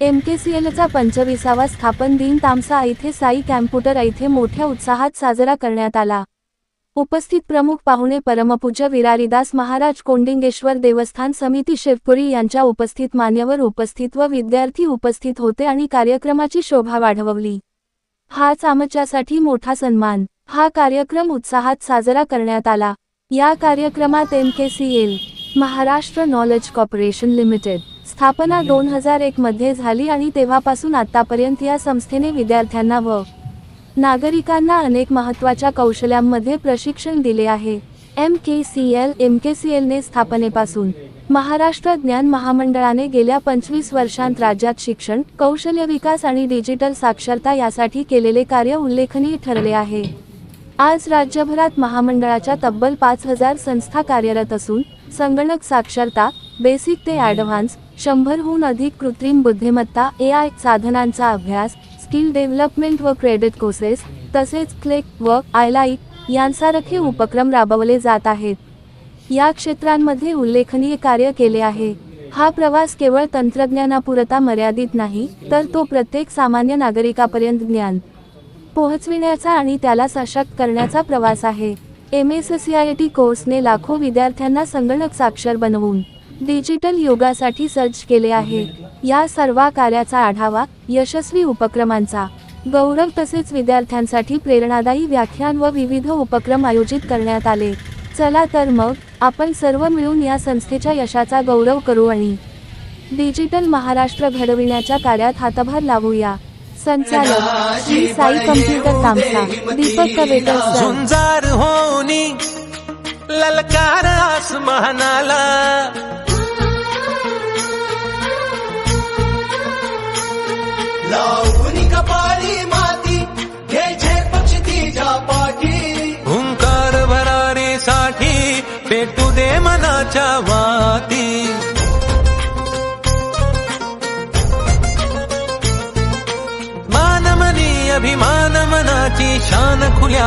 एमकेसीएलचा पंचवीसावा स्थापन दिन तामसा येथे साई कॅम्प्युटर येथे मोठ्या उत्साहात साजरा करण्यात आला. उपस्थित प्रमुख पाहुणे परमपूज्य विरारीदास महाराज कोंडिंगेश्वर देवस्थान समिती शिवपुरी यांच्या उपस्थित मान्यवर उपस्थित व विद्यार्थी उपस्थित होते आणि कार्यक्रमाची शोभा वाढवली. हाच आमच्यासाठी मोठा सन्मान. हा कार्यक्रम उत्साहात साजरा करण्यात आला. या कार्यक्रमात M K C L Maharashtra knowledge corporation limited स्थापना दोन हजार एक मध्ये झाली आणि तेव्हापासून आतापर्यंत या संस्थेने विद्यार्थ्यांना व नागरिकांना अनेक महत्त्वाच्या कौशल्यांमध्ये प्रशिक्षण दिले आहे. M K C L M K C एलने स्थापनेपासून महाराष्ट्र ज्ञान महामंडळाने गेल्या पंचवीस वर्षांत राज्यात शिक्षण कौशल्य विकास आणि डिजिटल साक्षरता यासाठी केलेले कार्य उल्लेखनीय ठरले आहे. आज राज्यभरात महामंडळाच्या तब्बल पाच हजार संस्था कार्यरत असून संगणक साक्षरता बेसिक ते ॲडव्हान्स शंभरहून अधिक कृत्रिम बुद्धिमत्ता ए आय साधनांचा अभ्यास स्किल डेव्हलपमेंट व क्रेडिट कोर्सेस तसेच क्लिक व आयलाईक यांसारखे उपक्रम राबवले जात आहेत. या क्षेत्रांमध्ये उल्लेखनीय कार्य केले आहे. हा प्रवास केवळ तंत्रज्ञानापुरता मर्यादित नाही तर तो प्रत्येक सामान्य नागरिकापर्यंत ज्ञान पोहोचविण्याचा आणि त्याला सशक्त करण्याचा प्रवास आहे. M S C I T कोर्सने लाखो विद्यार्थ्यांना संगणक साक्षर बनवून डिजिटल युगासाठी सर्च केले आहे. या सर्व कार्याचा आढावा यशस्वी उपक्रमांचा गौरव तसेच विद्यार्थ्यांसाठी प्रेरणादायी व्याख्यान व विविध उपक्रम आयोजित करण्यात आले. चला तर मग आपण सर्व मिळून या संस्थेच्या यशाचा गौरव करू आणि डिजिटल महाराष्ट्र घडविण्याच्या कार्यात हातभार लावूया. संचालक श्री साई कम्प्युटर तामसा दीपक कवेकर सर झुंजार होनी ललकार आसमानाला. लावणी कपाळी माती घे तिच्या पाठी. हुंकार भरारीसाठी पेटू दे मनाच्या वाती. मानमना शानुया